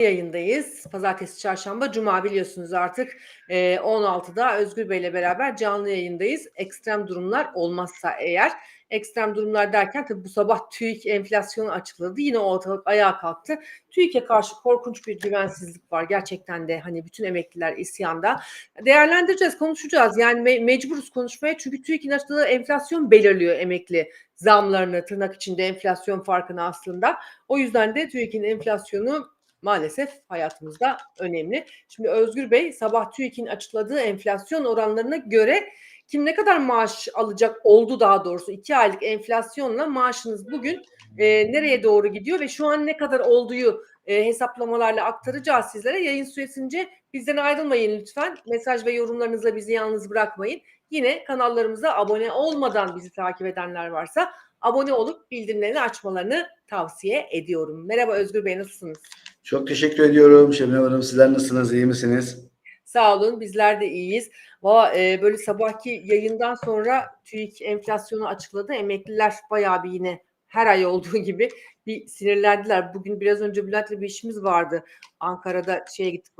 yayındayız. Pazartesi, çarşamba, cuma biliyorsunuz artık e, 16'da Özgür Bey ile beraber canlı yayındayız. Ekstrem durumlar olmazsa eğer. Ekstrem durumlar derken tabii bu sabah TÜİK enflasyonu açıkladı. Yine ortalık ayağa kalktı. TÜİK'e karşı korkunç bir güvensizlik var. Gerçekten de hani bütün emekliler isyanda. Değerlendireceğiz, konuşacağız. Yani me- mecburuz konuşmaya çünkü TÜİK'in açıkladığı enflasyon belirliyor emekli zamlarını, tırnak içinde enflasyon farkını aslında. O yüzden de TÜİK'in enflasyonu maalesef hayatımızda önemli. Şimdi Özgür Bey sabah TÜİK'in açıkladığı enflasyon oranlarına göre kim ne kadar maaş alacak oldu daha doğrusu iki aylık enflasyonla maaşınız bugün e, nereye doğru gidiyor ve şu an ne kadar olduğu e, hesaplamalarla aktaracağız sizlere. Yayın süresince bizden ayrılmayın lütfen. Mesaj ve yorumlarınızla bizi yalnız bırakmayın. Yine kanallarımıza abone olmadan bizi takip edenler varsa abone olup bildirimlerini açmalarını tavsiye ediyorum. Merhaba Özgür Bey nasılsınız? Çok teşekkür ediyorum Şebnem Hanım. Sizler nasılsınız? İyi misiniz? Sağ olun bizler de iyiyiz. Valla e, böyle sabahki yayından sonra TÜİK enflasyonu açıkladı. Emekliler bayağı bir yine her ay olduğu gibi bir sinirlendiler. Bugün biraz önce Bülent'le bir işimiz vardı. Ankara'da şeye gittik.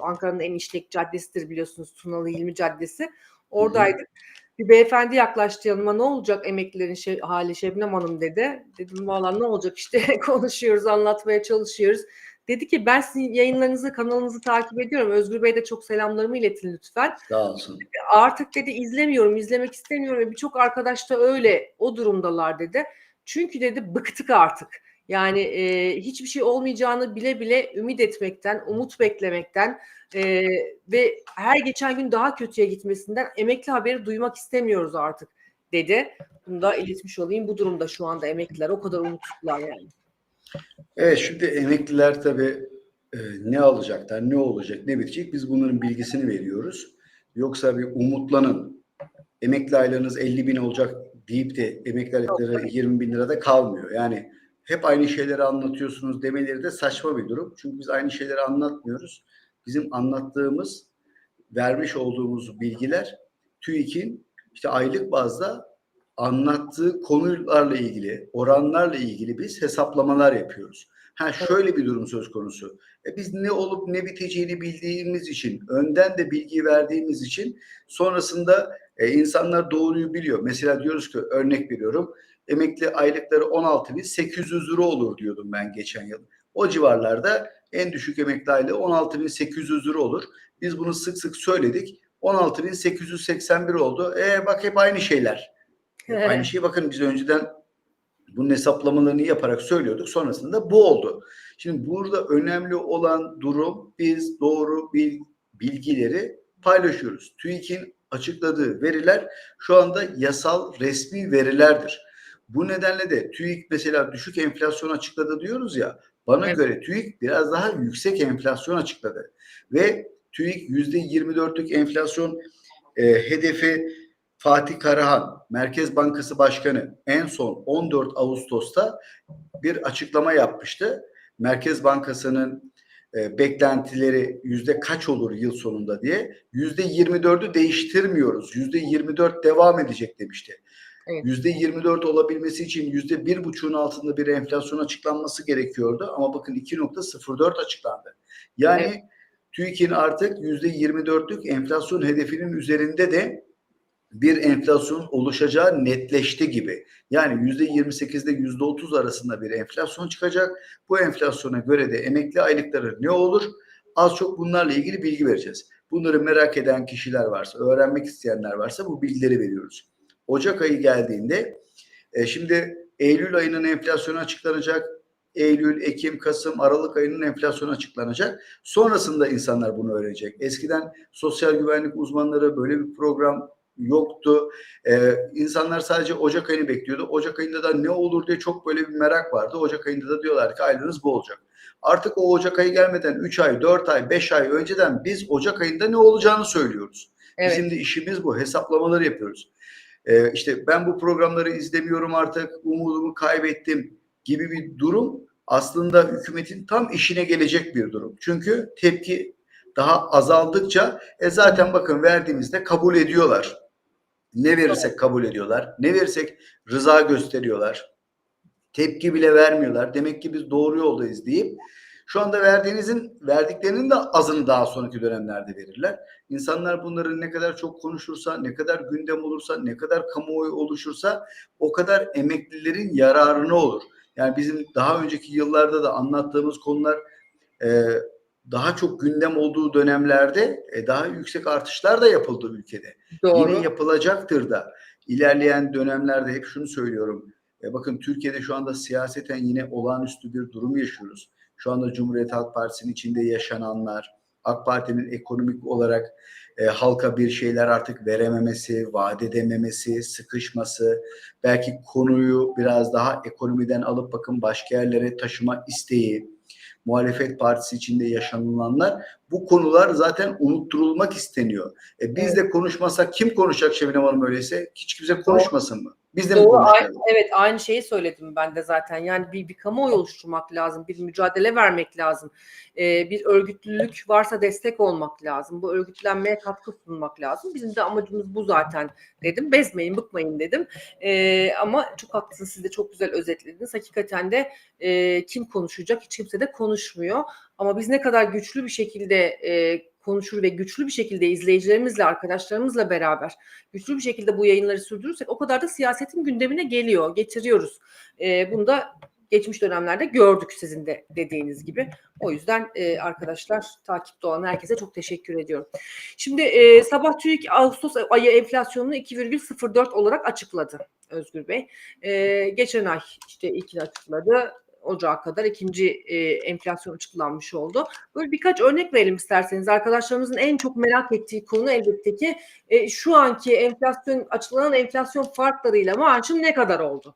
Ankara'nın en işlek caddesidir biliyorsunuz. Tunalı Hilmi Caddesi. Oradaydık. Bir beyefendi yaklaştı yanıma ne olacak emeklilerin şey, hali Şebnem Hanım dedi. Dedim valla ne olacak işte konuşuyoruz anlatmaya çalışıyoruz. Dedi ki ben sizin yayınlarınızı kanalınızı takip ediyorum. Özgür Bey de çok selamlarımı iletin lütfen. Sağ olsun. Artık dedi izlemiyorum, izlemek istemiyorum ve birçok arkadaş da öyle o durumdalar dedi. Çünkü dedi bıktık artık. Yani e, hiçbir şey olmayacağını bile bile ümit etmekten, umut beklemekten e, ve her geçen gün daha kötüye gitmesinden emekli haberi duymak istemiyoruz artık dedi. Bunu da iletmiş olayım. Bu durumda şu anda emekliler o kadar umutsuzlar yani. Evet şimdi emekliler tabii e, ne alacaklar, ne olacak, ne bitecek biz bunların bilgisini veriyoruz. Yoksa bir umutlanın emekli aylarınız 50 bin olacak deyip de emekli aylıkları 20 bin lirada kalmıyor. Yani hep aynı şeyleri anlatıyorsunuz demeleri de saçma bir durum. Çünkü biz aynı şeyleri anlatmıyoruz. Bizim anlattığımız, vermiş olduğumuz bilgiler TÜİK'in işte aylık bazda anlattığı konularla ilgili, oranlarla ilgili biz hesaplamalar yapıyoruz. Ha şöyle bir durum söz konusu. E biz ne olup ne biteceğini bildiğimiz için, önden de bilgi verdiğimiz için sonrasında e, insanlar doğruyu biliyor. Mesela diyoruz ki örnek veriyorum. Emekli aylıkları 16.800 lira olur diyordum ben geçen yıl. O civarlarda en düşük emekli aylığı 16.800 lira olur. Biz bunu sık sık söyledik. 16.881 oldu. E bak hep aynı şeyler. Hep aynı şey bakın biz önceden bunun hesaplamalarını yaparak söylüyorduk. Sonrasında bu oldu. Şimdi burada önemli olan durum biz doğru bilgileri paylaşıyoruz. TÜİK'in açıkladığı veriler şu anda yasal resmi verilerdir. Bu nedenle de TÜİK mesela düşük enflasyon açıkladı diyoruz ya. Bana evet. göre TÜİK biraz daha yüksek enflasyon açıkladı. Ve TÜİK %24'lük enflasyon e, hedefi Fatih Karahan, Merkez Bankası Başkanı en son 14 Ağustos'ta bir açıklama yapmıştı. Merkez Bankası'nın e, beklentileri yüzde kaç olur yıl sonunda diye yüzde 24'ü değiştirmiyoruz. Yüzde 24 devam edecek demişti. Yüzde evet. 24 olabilmesi için yüzde bir buçuğun altında bir enflasyon açıklanması gerekiyordu. Ama bakın 2.04 açıklandı. Yani evet. TÜİK'in artık yüzde 24'lük enflasyon hedefinin üzerinde de bir enflasyon oluşacağı netleşti gibi. Yani yüzde 28'de yüzde 30 arasında bir enflasyon çıkacak. Bu enflasyona göre de emekli aylıkları ne olur? Az çok bunlarla ilgili bilgi vereceğiz. Bunları merak eden kişiler varsa, öğrenmek isteyenler varsa bu bilgileri veriyoruz. Ocak ayı geldiğinde e, şimdi Eylül ayının enflasyonu açıklanacak. Eylül, Ekim, Kasım, Aralık ayının enflasyonu açıklanacak. Sonrasında insanlar bunu öğrenecek. Eskiden sosyal güvenlik uzmanları böyle bir program yoktu. Ee, insanlar sadece Ocak ayını bekliyordu. Ocak ayında da ne olur diye çok böyle bir merak vardı. Ocak ayında da diyorlar ki aylığınız bu olacak. Artık o Ocak ayı gelmeden 3 ay, 4 ay, 5 ay önceden biz Ocak ayında ne olacağını söylüyoruz. Evet. Bizim de işimiz bu. Hesaplamaları yapıyoruz. Ee, işte ben bu programları izlemiyorum artık, umudumu kaybettim gibi bir durum aslında hükümetin tam işine gelecek bir durum. Çünkü tepki daha azaldıkça e zaten bakın verdiğimizde kabul ediyorlar. Ne verirsek kabul ediyorlar. Ne verirsek rıza gösteriyorlar. Tepki bile vermiyorlar. Demek ki biz doğru yoldayız deyip Şu anda verdiğinizin verdiklerinin de azını daha sonraki dönemlerde verirler. İnsanlar bunları ne kadar çok konuşursa, ne kadar gündem olursa, ne kadar kamuoyu oluşursa o kadar emeklilerin yararına olur. Yani bizim daha önceki yıllarda da anlattığımız konular daha çok gündem olduğu dönemlerde e, daha yüksek artışlar da yapıldı ülkede. Doğru. Yine yapılacaktır da. İlerleyen dönemlerde hep şunu söylüyorum. E bakın Türkiye'de şu anda siyaseten yine olağanüstü bir durum yaşıyoruz. Şu anda Cumhuriyet Halk Partisi'nin içinde yaşananlar, AK Parti'nin ekonomik olarak e, halka bir şeyler artık verememesi, vaat edememesi, sıkışması, belki konuyu biraz daha ekonomiden alıp bakın başka yerlere taşıma isteği, muhalefet partisi içinde yaşanılanlar bu konular zaten unutturulmak isteniyor. E biz de konuşmasak kim konuşacak Şebnem Hanım öyleyse? Hiç kimse konuşmasın mı? Biz de Doğru, aynı, evet aynı şeyi söyledim ben de zaten. Yani bir, bir kamuoyu oluşturmak lazım, bir mücadele vermek lazım. Ee, bir örgütlülük varsa destek olmak lazım. Bu örgütlenmeye katkı sunmak lazım. Bizim de amacımız bu zaten dedim. Bezmeyin, bıkmayın dedim. Ee, ama çok haklısınız, siz de çok güzel özetlediniz. Hakikaten de e, kim konuşacak? Hiç kimse de konuşmuyor. Ama biz ne kadar güçlü bir şekilde e, konuşur ve güçlü bir şekilde izleyicilerimizle, arkadaşlarımızla beraber güçlü bir şekilde bu yayınları sürdürürsek o kadar da siyasetin gündemine geliyor, getiriyoruz. E, bunu da geçmiş dönemlerde gördük sizin de dediğiniz gibi. O yüzden e, arkadaşlar takipte olan herkese çok teşekkür ediyorum. Şimdi e, sabah TÜİK Ağustos ayı enflasyonunu 2,04 olarak açıkladı Özgür Bey. E, geçen ay işte ilkini açıkladı. Ocağa kadar ikinci e, enflasyon açıklanmış oldu. Böyle birkaç örnek verelim isterseniz. Arkadaşlarımızın en çok merak ettiği konu elbette ki e, şu anki enflasyon açıklanan enflasyon farklarıyla maaşım ne kadar oldu?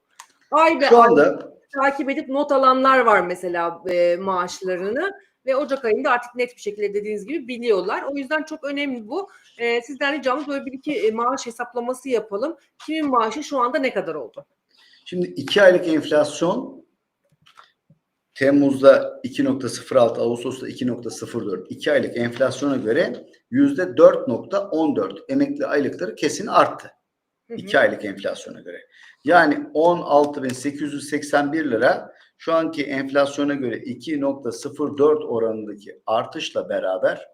Ay be Şu ay anda takip edip not alanlar var mesela e, maaşlarını ve Ocak ayında artık net bir şekilde dediğiniz gibi biliyorlar. O yüzden çok önemli bu. E, sizden ricamız böyle bir iki e, maaş hesaplaması yapalım. Kimin maaşı şu anda ne kadar oldu? Şimdi iki aylık enflasyon Temmuz'da 2.06, Ağustos'ta 2.04. İki aylık enflasyona göre yüzde 4.14 emekli aylıkları kesin arttı. Hı hı. 2 aylık enflasyona göre. Yani 16.881 lira şu anki enflasyona göre 2.04 oranındaki artışla beraber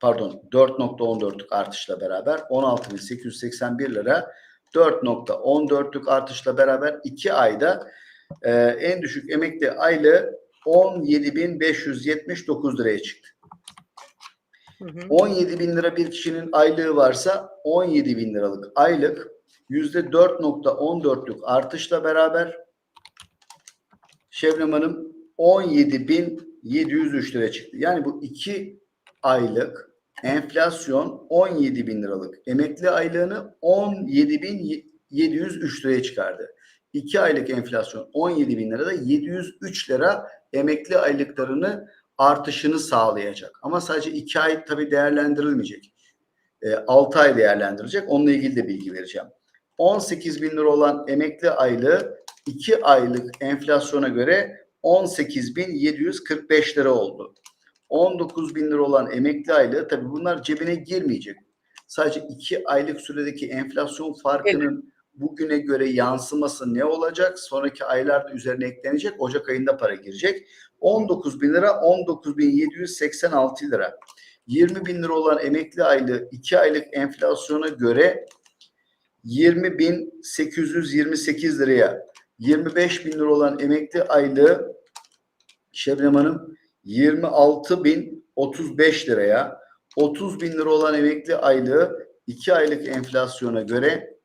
pardon 4.14'lük artışla beraber 16.881 lira 4.14'lük artışla beraber 2 ayda e, en düşük emekli aylığı 17.579 liraya çıktı. Hı hı. 17 bin lira bir kişinin aylığı varsa 17 bin liralık aylık yüzde 4.14'lük artışla beraber Şebnem Hanım 17 bin 703 lira çıktı. Yani bu iki aylık enflasyon 17 bin liralık emekli aylığını 17 bin 703 liraya çıkardı. 2 aylık enflasyon 17 bin lirada 703 lira emekli aylıklarını artışını sağlayacak. Ama sadece 2 ay tabii değerlendirilmeyecek. E, 6 ay değerlendirecek. Onunla ilgili de bilgi vereceğim. 18 bin lira olan emekli aylığı 2 aylık enflasyona göre 18.745 lira oldu. 19 bin lira olan emekli aylığı tabii bunlar cebine girmeyecek. Sadece 2 aylık süredeki enflasyon farkının bugüne göre yansıması ne olacak? Sonraki aylarda üzerine eklenecek. Ocak ayında para girecek. 19 bin lira 19 bin 786 lira. 20 bin lira olan emekli aylığı 2 aylık enflasyona göre 20 bin 828 liraya 25 bin lira olan emekli aylığı Şebnem Hanım 26 bin 35 liraya 30 bin lira olan emekli aylığı 2 aylık enflasyona göre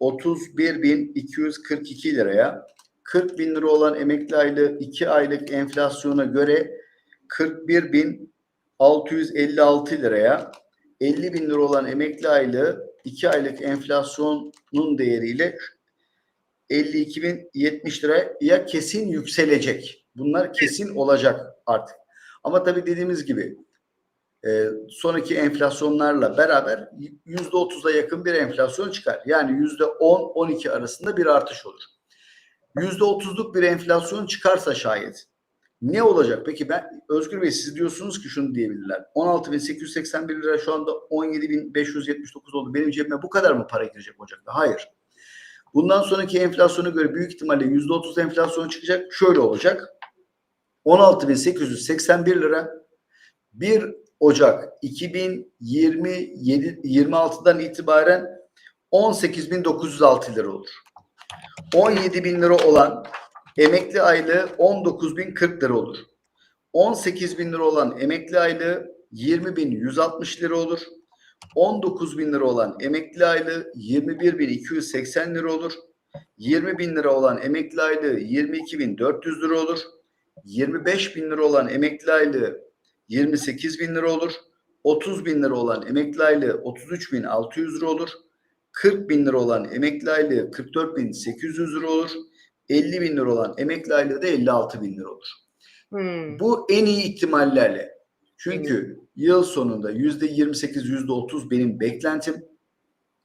31.242 liraya 40 bin lira olan emekli aylığı 2 aylık enflasyona göre 41.656 liraya 50 bin lira olan emekli aylığı 2 aylık enflasyonun değeriyle 52.070 liraya kesin yükselecek. Bunlar kesin olacak artık. Ama tabii dediğimiz gibi e, sonraki enflasyonlarla beraber yüzde otuza yakın bir enflasyon çıkar. Yani yüzde on, on iki arasında bir artış olur. Yüzde otuzluk bir enflasyon çıkarsa şayet ne olacak? Peki ben Özgür Bey siz diyorsunuz ki şunu diyebilirler. 16.881 lira şu anda 17.579 oldu. Benim cebime bu kadar mı para girecek Ocak'ta? Hayır. Bundan sonraki enflasyona göre büyük ihtimalle yüzde otuz enflasyon çıkacak. Şöyle olacak. 16.881 lira. 1 Ocak 2027 26'dan itibaren 18.906 lira olur. 17 bin lira olan emekli aylığı 19.040 lira olur. 18 bin lira olan emekli aylığı 20.160 lira olur. 19 bin lira olan emekli aylığı 21.280 lira olur. 20 bin lira olan emekli aylığı 22.400 lira olur. 25 bin lira olan emekli aylığı 28 bin lira olur. 30 bin lira olan emekli aylığı 33.600 lira olur. 40 bin lira olan emekli aylığı 44.800 lira olur. 50 bin lira olan emekli aylığı da 56 bin lira olur. Hmm. Bu en iyi ihtimallerle. Çünkü yıl sonunda yüzde 28, yüzde 30 benim beklentim.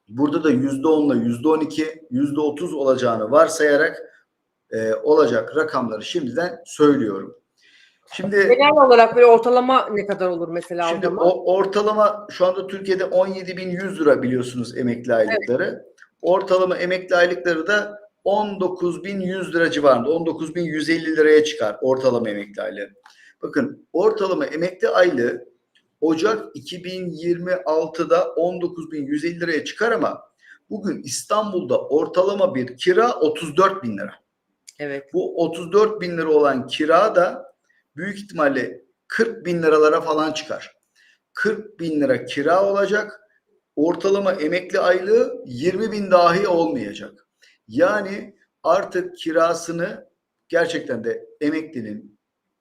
Burada da yüzde 10 ile yüzde 12, yüzde 30 olacağını varsayarak e, olacak rakamları şimdiden söylüyorum. Şimdi Genel olarak böyle ortalama ne kadar olur mesela o Şimdi zaman? o ortalama şu anda Türkiye'de 17.100 lira biliyorsunuz emekli aylıkları. Ortalama emekli aylıkları da 19.100 lira civarında. 19.150 liraya çıkar ortalama emekli aylığı. Bakın ortalama emekli aylığı Ocak 2026'da 19.150 liraya çıkar ama bugün İstanbul'da ortalama bir kira 34 bin lira. Evet. Bu 34 bin lira olan kira da büyük ihtimalle 40 bin liralara falan çıkar. 40 bin lira kira olacak. Ortalama emekli aylığı 20 bin dahi olmayacak. Yani artık kirasını gerçekten de emeklinin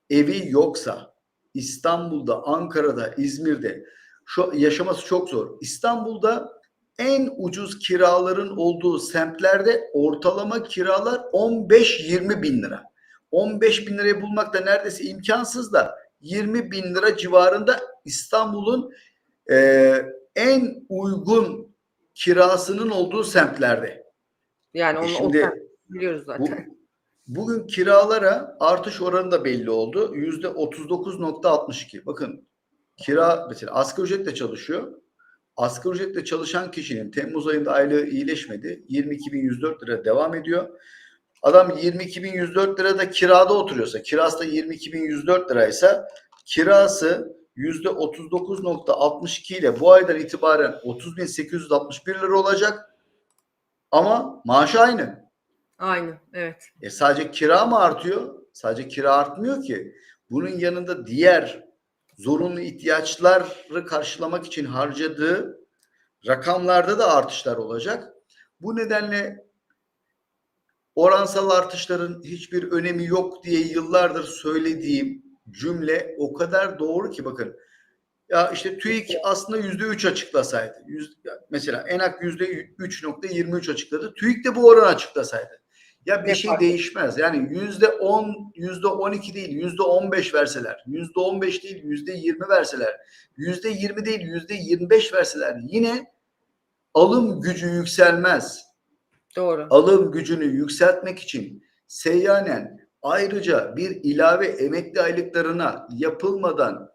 evi yoksa İstanbul'da, Ankara'da, İzmir'de şu yaşaması çok zor. İstanbul'da en ucuz kiraların olduğu semtlerde ortalama kiralar 15-20 bin lira. 15 bin lirayı bulmak da neredeyse imkansız da 20 bin lira civarında İstanbul'un e, en uygun kirasının olduğu semtlerde. Yani onu E şimdi o biliyoruz Bu, zaten. bugün kiralara artış oranı da belli oldu. Yüzde 39.62. Bakın kira mesela asgari ücretle çalışıyor. Asgari ücretle çalışan kişinin Temmuz ayında aylığı iyileşmedi. 22.104 lira devam ediyor. Adam 22.104 lirada kirada oturuyorsa, kirası da 22.104 liraysa kirası yüzde 39.62 ile bu aydan itibaren 30.861 lira olacak. Ama maaşı aynı. Aynı. Evet. E sadece kira mı artıyor? Sadece kira artmıyor ki. Bunun yanında diğer zorunlu ihtiyaçları karşılamak için harcadığı rakamlarda da artışlar olacak. Bu nedenle oransal artışların hiçbir önemi yok diye yıllardır söylediğim cümle o kadar doğru ki bakın. Ya işte TÜİK aslında yüzde üç açıklasaydı. Yüz, mesela ENAK yüzde 3.23 açıkladı. TÜİK de bu oranı açıklasaydı. Ya bir Ne şey fark değişmez. Yani yüzde on, yüzde on iki değil, yüzde on beş verseler, yüzde on beş değil, yüzde yirmi verseler, yüzde yirmi değil, yüzde yirmi beş verseler yine alım gücü yükselmez. Doğru. Alım gücünü yükseltmek için seyyanen ayrıca bir ilave emekli aylıklarına yapılmadan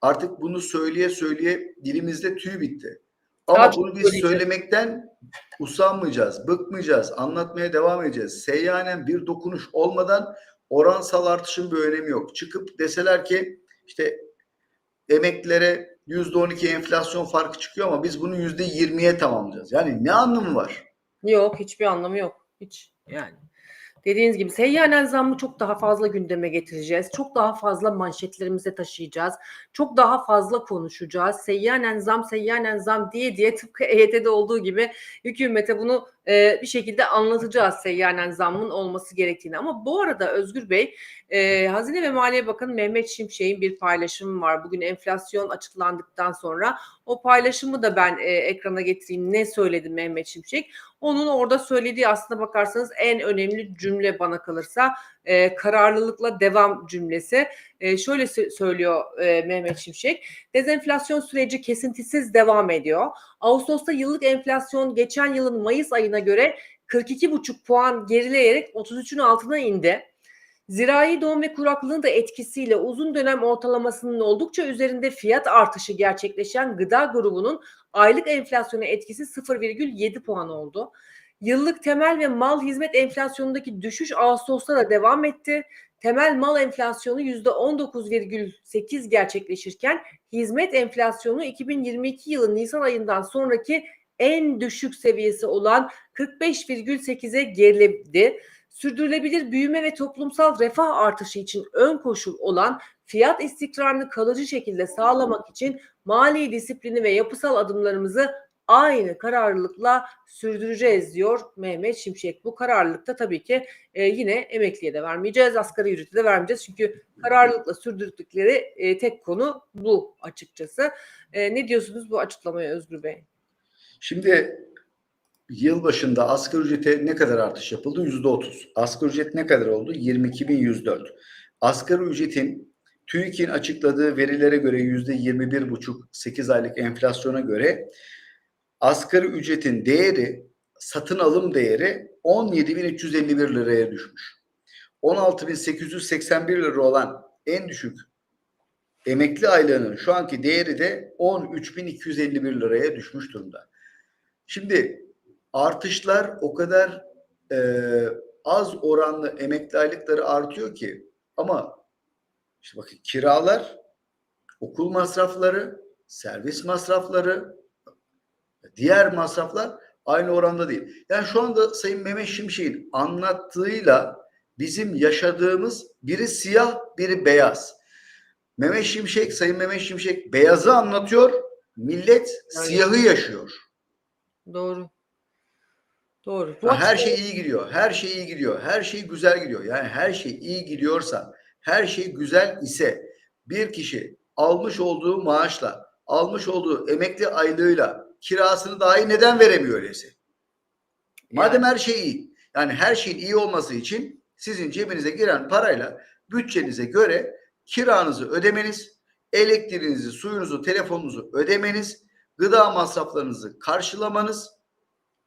artık bunu söyleye söyleye dilimizde tüy bitti. Ama Daha bunu biz söylemekten usanmayacağız, bıkmayacağız, anlatmaya devam edeceğiz. Seyyanen bir dokunuş olmadan oransal artışın bir önemi yok. Çıkıp deseler ki işte emeklilere yüzde on iki enflasyon farkı çıkıyor ama biz bunu yüzde yirmiye tamamlayacağız. Yani ne anlamı var? Yok hiçbir anlamı yok. Hiç yani. Dediğiniz gibi seyyanen zammı çok daha fazla gündeme getireceğiz. Çok daha fazla manşetlerimize taşıyacağız. Çok daha fazla konuşacağız. Seyyanen zam, seyyanen zam diye diye tıpkı EYT'de olduğu gibi hükümete bunu e, bir şekilde anlatacağız seyyanen zammın olması gerektiğini. Ama bu arada Özgür Bey, e, Hazine ve Maliye Bakanı Mehmet Şimşek'in bir paylaşımı var. Bugün enflasyon açıklandıktan sonra o paylaşımı da ben e, ekrana getireyim. Ne söyledi Mehmet Şimşek? Onun orada söylediği aslına bakarsanız en önemli cümle bana kalırsa e, kararlılıkla devam cümlesi. E, şöyle sö- söylüyor e, Mehmet Şimşek. Dezenflasyon süreci kesintisiz devam ediyor. Ağustos'ta yıllık enflasyon geçen yılın Mayıs ayına göre 42,5 puan gerileyerek 33'ün altına indi. Zirai doğum ve kuraklığın da etkisiyle uzun dönem ortalamasının oldukça üzerinde fiyat artışı gerçekleşen gıda grubunun aylık enflasyona etkisi 0,7 puan oldu. Yıllık temel ve mal hizmet enflasyonundaki düşüş Ağustos'ta da devam etti. temel mal enflasyonu %19,8 gerçekleşirken hizmet enflasyonu 2022 yılı Nisan ayından sonraki en düşük seviyesi olan 45,8'e geriledi. Sürdürülebilir büyüme ve toplumsal refah artışı için ön koşul olan fiyat istikrarını kalıcı şekilde sağlamak için mali disiplini ve yapısal adımlarımızı aynı kararlılıkla sürdüreceğiz diyor Mehmet Şimşek. Bu kararlılıkta tabii ki e, yine emekliye de vermeyeceğiz, asgari ücrete de vermeyeceğiz. Çünkü kararlılıkla sürdürdükleri e, tek konu bu açıkçası. E, ne diyorsunuz bu açıklamaya Özgür Bey? Şimdi yıl başında asgari ücrete ne kadar artış yapıldı? Yüzde otuz. Asgari ücret ne kadar oldu? 22.104. Asgari ücretin TÜİK'in açıkladığı verilere göre yüzde 21 buçuk 8 aylık enflasyona göre asgari ücretin değeri satın alım değeri 17.351 liraya düşmüş. 16.881 lira olan en düşük emekli aylığının şu anki değeri de 13.251 liraya düşmüş durumda. Şimdi artışlar o kadar e, az oranlı emekli aylıkları artıyor ki ama işte bakın kiralar, okul masrafları, servis masrafları, diğer masraflar aynı oranda değil. Yani şu anda Sayın Mehmet Şimşek'in anlattığıyla bizim yaşadığımız biri siyah, biri beyaz. Mehmet Şimşek, Sayın Mehmet Şimşek beyazı anlatıyor, millet Aynen. siyahı yaşıyor. Doğru. Doğru. Bu her şey iyi gidiyor. Her şey iyi gidiyor. Her şey güzel gidiyor. Yani her şey iyi gidiyorsa, her şey güzel ise bir kişi almış olduğu maaşla, almış olduğu emekli aylığıyla kirasını dahi neden veremiyor öyleyse? Madem her şey iyi. Yani her şeyin iyi olması için sizin cebinize giren parayla bütçenize göre kiranızı ödemeniz, elektriğinizi, suyunuzu, telefonunuzu ödemeniz, gıda masraflarınızı karşılamanız,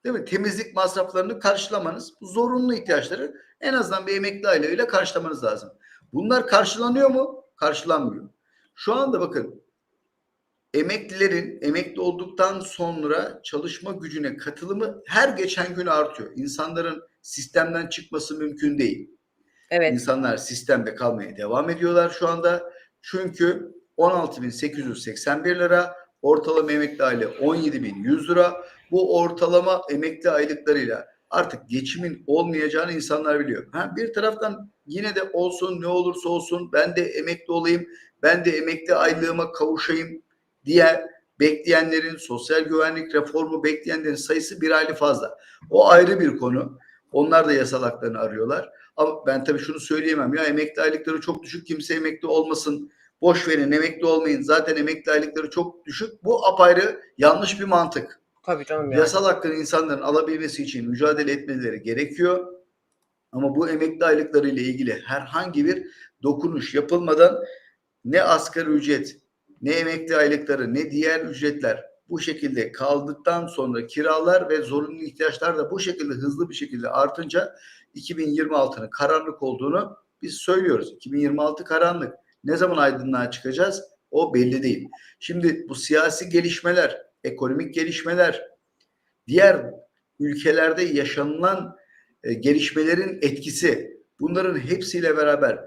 değil mi? Temizlik masraflarını karşılamanız, bu zorunlu ihtiyaçları en azından bir emekli aylığıyla karşılamanız lazım. Bunlar karşılanıyor mu? Karşılanmıyor. Şu anda bakın emeklilerin emekli olduktan sonra çalışma gücüne katılımı her geçen gün artıyor. İnsanların sistemden çıkması mümkün değil. Evet. İnsanlar sistemde kalmaya devam ediyorlar şu anda. Çünkü 16.881 lira, ortalama emekli aile 17.100 lira. Bu ortalama emekli aylıklarıyla artık geçimin olmayacağını insanlar biliyor. Ha, bir taraftan yine de olsun ne olursa olsun ben de emekli olayım, ben de emekli aylığıma kavuşayım diye bekleyenlerin, sosyal güvenlik reformu bekleyenlerin sayısı bir aylı fazla. O ayrı bir konu. Onlar da yasal haklarını arıyorlar. Ama ben tabii şunu söyleyemem ya emekli aylıkları çok düşük kimse emekli olmasın. Boş verin emekli olmayın. Zaten emekli aylıkları çok düşük. Bu apayrı yanlış bir mantık. Tabii canım yani. Yasal hakkını insanların alabilmesi için mücadele etmeleri gerekiyor. Ama bu emekli aylıkları ile ilgili herhangi bir dokunuş yapılmadan ne asgari ücret, ne emekli aylıkları, ne diğer ücretler bu şekilde kaldıktan sonra kiralar ve zorunlu ihtiyaçlar da bu şekilde hızlı bir şekilde artınca 2026'nın karanlık olduğunu biz söylüyoruz. 2026 karanlık. Ne zaman aydınlığa çıkacağız? O belli değil. Şimdi bu siyasi gelişmeler, ekonomik gelişmeler, diğer ülkelerde yaşanılan e, gelişmelerin etkisi bunların hepsiyle beraber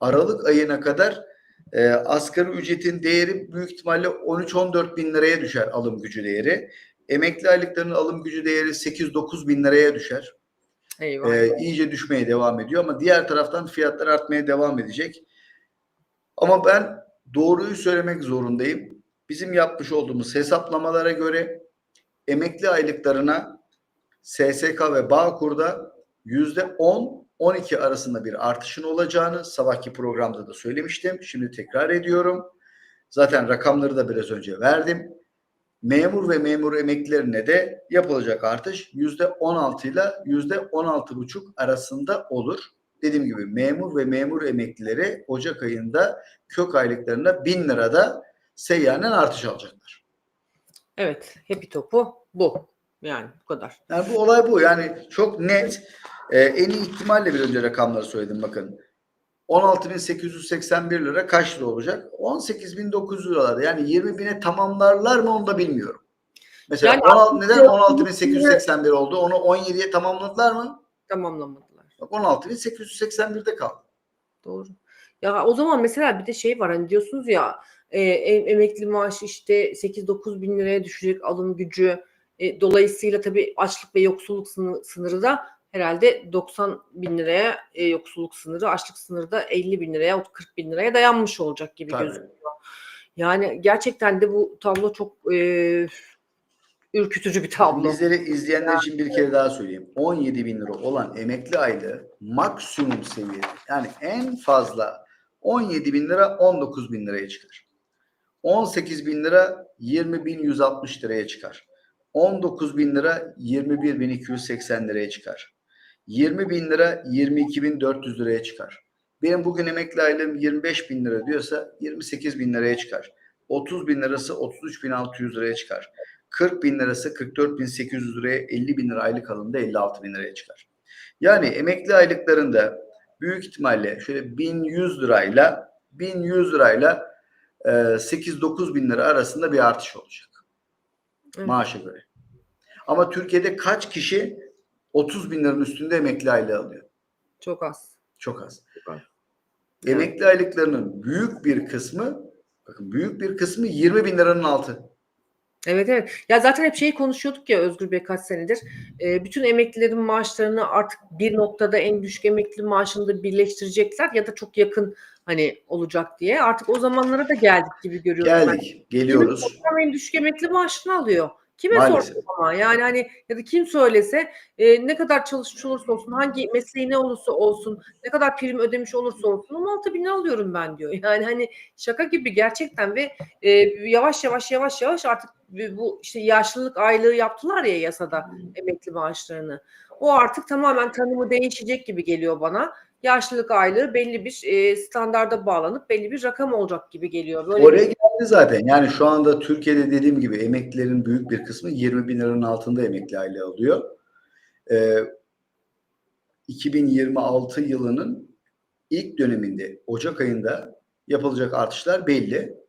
Aralık ayına kadar e, asgari ücretin değeri büyük ihtimalle 13-14 bin liraya düşer alım gücü değeri. Emekli aylıklarının alım gücü değeri 8-9 bin liraya düşer. E, iyice düşmeye devam ediyor ama diğer taraftan fiyatlar artmaya devam edecek. Ama ben doğruyu söylemek zorundayım. Bizim yapmış olduğumuz hesaplamalara göre emekli aylıklarına SSK ve Bağkur'da yüzde 10-12 arasında bir artışın olacağını sabahki programda da söylemiştim. Şimdi tekrar ediyorum. Zaten rakamları da biraz önce verdim. Memur ve memur emeklilerine de yapılacak artış yüzde 16 ile yüzde 16 buçuk arasında olur. Dediğim gibi memur ve memur emeklileri Ocak ayında kök aylıklarına 1000 lirada seyyanen artış alacaklar. Evet. Happy topu bu. Yani bu kadar. Yani bu olay bu. Yani çok net. Ee, en iyi ihtimalle bir önce rakamları söyledim bakın. 16.881 lira kaç lira olacak? 18.900 liralarda. Yani 20 bine tamamlarlar mı onu da bilmiyorum. Mesela Yani 16 neden aslında- 16.881 oldu? Onu 17'ye tamamladılar mı? Tamamlamadılar. Bak 16.881'de kaldı. Doğru. Ya o zaman mesela bir de şey var hani diyorsunuz ya e, em- emekli maaşı işte 8-9 bin liraya düşecek alım gücü. E, dolayısıyla tabii açlık ve yoksulluk sınırı da herhalde 90 bin liraya e, yoksulluk sınırı, açlık sınırı da 50 bin liraya, 40 bin liraya dayanmış olacak gibi Tabii. gözüküyor. Yani gerçekten de bu tablo çok e, ürkütücü bir tablo. Bizleri izleyenler için bir kere daha söyleyeyim. 17 bin lira olan emekli aylığı maksimum seviye yani en fazla 17 bin lira 19 bin liraya çıkar. 18 bin lira 20 bin 160 liraya çıkar. 19 bin lira 21 bin 280 liraya çıkar. 20 bin lira 22 bin 400 liraya çıkar. Benim bugün emekli aylığım 25 bin lira diyorsa 28 bin liraya çıkar. 30 bin lirası 33 bin 600 liraya çıkar. 40 bin lirası 44.800 liraya 50 bin lira aylık alımda 56 bin liraya çıkar. Yani emekli aylıklarında büyük ihtimalle şöyle 1100 lirayla 1100 lirayla e, 8-9 bin lira arasında bir artış olacak Evet. maaşa göre. Ama Türkiye'de kaç kişi 30 bin liranın üstünde emekli aylığı alıyor? Çok az. Çok az. Çok az. Emekli aylıklarının büyük bir kısmı bakın büyük bir kısmı 20 bin liranın altı. Evet evet. Ya zaten hep şeyi konuşuyorduk ya Özgür Bey kaç senedir. Ee, bütün emeklilerin maaşlarını artık bir noktada en düşük emekli maaşını da birleştirecekler ya da çok yakın hani olacak diye. Artık o zamanlara da geldik gibi görüyorum. ben. Geldik, geliyoruz. Kim en düşük emekli maaşını alıyor? Kime Maalesef. ama yani hani ya da kim söylese e, ne kadar çalışmış olursa olsun hangi mesleği ne olursa olsun ne kadar prim ödemiş olursa olsun 16 bin alıyorum ben diyor. Yani hani şaka gibi gerçekten ve e, yavaş yavaş yavaş yavaş artık bu işte yaşlılık aylığı yaptılar ya yasada emekli maaşlarını. O artık tamamen tanımı değişecek gibi geliyor bana. Yaşlılık aylığı belli bir e, standarda bağlanıp belli bir rakam olacak gibi geliyor. Böyle Oraya bir- geldi zaten. Yani şu anda Türkiye'de dediğim gibi emeklilerin büyük bir kısmı 20 bin liranın altında emekli aylığı alıyor. Ee, 2026 yılının ilk döneminde Ocak ayında yapılacak artışlar belli.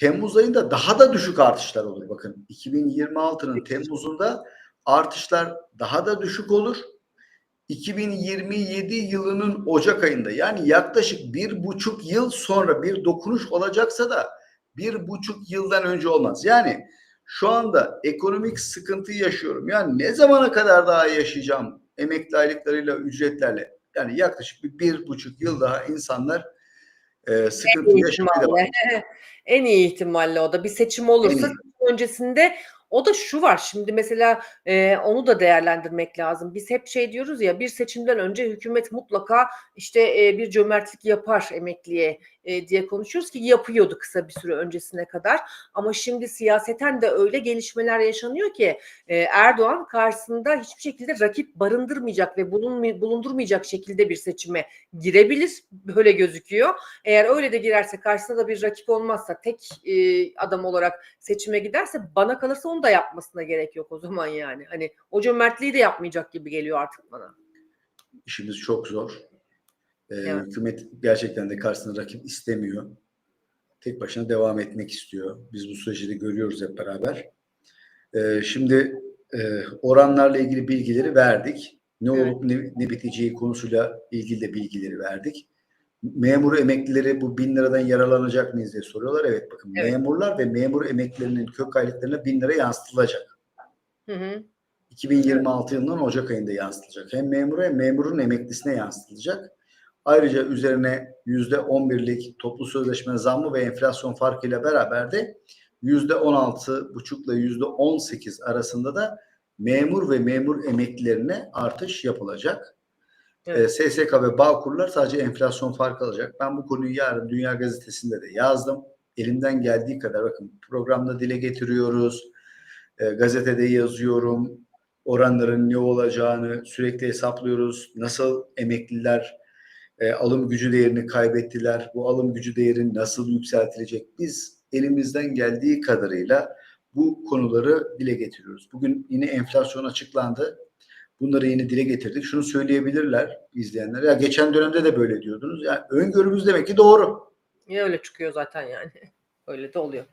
Temmuz ayında daha da düşük artışlar olur. Bakın 2026'nın Temmuz'unda artışlar daha da düşük olur. 2027 yılının Ocak ayında yani yaklaşık bir buçuk yıl sonra bir dokunuş olacaksa da bir buçuk yıldan önce olmaz. Yani şu anda ekonomik sıkıntı yaşıyorum. Yani ne zamana kadar daha yaşayacağım emekli aylıklarıyla, ücretlerle? Yani yaklaşık bir, bir buçuk yıl daha insanlar e, sıkıntı iyi yaşamaya en iyi ihtimalle o da bir seçim olursa En öncesinde o da şu var şimdi mesela e, onu da değerlendirmek lazım. Biz hep şey diyoruz ya bir seçimden önce hükümet mutlaka işte e, bir cömertlik yapar emekliye e, diye konuşuyoruz ki yapıyordu kısa bir süre öncesine kadar. Ama şimdi siyaseten de öyle gelişmeler yaşanıyor ki e, Erdoğan karşısında hiçbir şekilde rakip barındırmayacak ve bulunmay- bulundurmayacak şekilde bir seçime girebilir. Böyle gözüküyor. Eğer öyle de girerse karşısında da bir rakip olmazsa tek e, adam olarak seçime giderse bana kalırsa onu da yapmasına gerek yok o zaman yani. Hani o cömertliği de yapmayacak gibi geliyor artık bana. İşimiz çok zor. Ee, Evet. Hükümet gerçekten de karşısında rakip istemiyor. Tek başına devam etmek istiyor. Biz bu süreci de görüyoruz hep beraber. Ee, şimdi e, oranlarla ilgili bilgileri verdik. Ne Evet. olup ne, ne biteceği konusuyla ilgili de bilgileri verdik. Memur emeklileri bu bin liradan yararlanacak mıyız diye soruyorlar. Evet bakın Evet. memurlar ve memur emeklilerinin kök aylıklarına bin lira yansıtılacak. Hı hı. 2026 yılının Ocak ayında yansıtılacak. Hem memura hem memurun emeklisine yansıtılacak. Ayrıca üzerine %11'lik toplu sözleşme zammı ve enflasyon farkıyla beraber de %16,5 ile %18 arasında da memur ve memur emeklilerine artış yapılacak. Evet. Ee, SSK ve Bağkurlar sadece enflasyon farkı alacak. Ben bu konuyu yarın Dünya Gazetesi'nde de yazdım. Elimden geldiği kadar bakın programda dile getiriyoruz. E, gazetede yazıyorum. Oranların ne olacağını sürekli hesaplıyoruz. Nasıl emekliler e, alım gücü değerini kaybettiler. Bu alım gücü değeri nasıl yükseltilecek? Biz elimizden geldiği kadarıyla bu konuları dile getiriyoruz. Bugün yine enflasyon açıklandı. Bunları yine dile getirdik. Şunu söyleyebilirler izleyenler. Ya geçen dönemde de böyle diyordunuz. Yani öngörümüz demek ki doğru. Ya öyle çıkıyor zaten yani. Öyle de oluyor.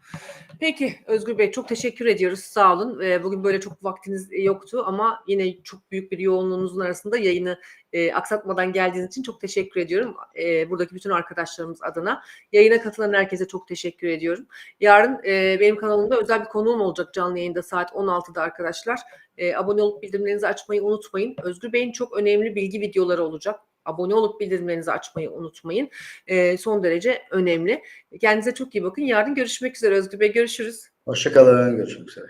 Peki Özgür Bey çok teşekkür ediyoruz. Sağ olun. Ee, Bugün böyle çok vaktiniz yoktu ama yine çok büyük bir yoğunluğunuzun arasında yayını e, aksatmadan geldiğiniz için çok teşekkür ediyorum. E, buradaki bütün arkadaşlarımız adına. Yayına katılan herkese çok teşekkür ediyorum. Yarın e, benim kanalımda özel bir konuğum olacak canlı yayında saat 16'da arkadaşlar. E, abone olup bildirimlerinizi açmayı unutmayın. Özgür Bey'in çok önemli bilgi videoları olacak. Abone olup bildirimlerinizi açmayı unutmayın. E, son derece önemli. Kendinize çok iyi bakın. Yarın görüşmek üzere Özgür Bey. Görüşürüz. Hoşçakalın. Görüşmek üzere.